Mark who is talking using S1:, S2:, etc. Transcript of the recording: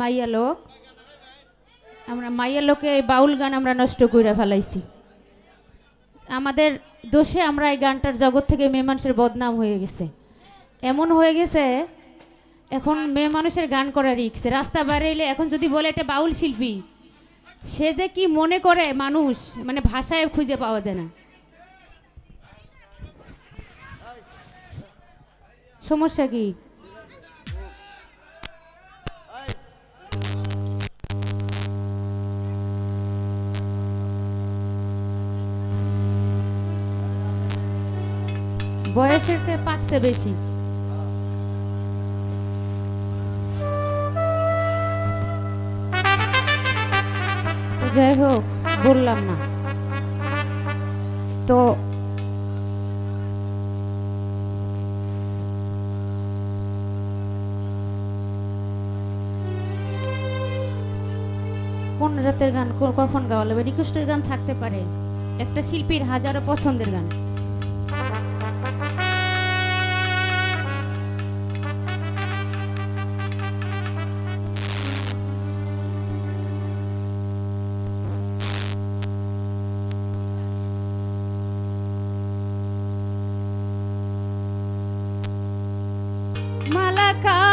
S1: মাইয়া লোক আমরা মাইয়া লোকে এই বাউল গান আমরা নষ্ট করে ফেলাইছি। আমাদের দোষে আমরা এই গানটার জগৎ থেকে মেয়ে মানুষের বদনাম হয়ে গেছে। এমন হয়ে গেছে, এখন মেয়ে মানুষের গান করা রিক্স। রাস্তা বেরোইলে এখন যদি বলে এটা বাউল শিল্পী, সে যে কি মনে করে মানুষ মানে ভাষায় খুঁজে পাওয়া যায় না। সমস্যা কি? বয়সের চেয়ে পাকছে বেশি যাই হোক বললাম না তো কোন রাতের গান কখন গাওয়া লাগবে রিকোয়েস্টের গান থাকতে পারে একটা শিল্পীর হাজারো পছন্দের গান Acá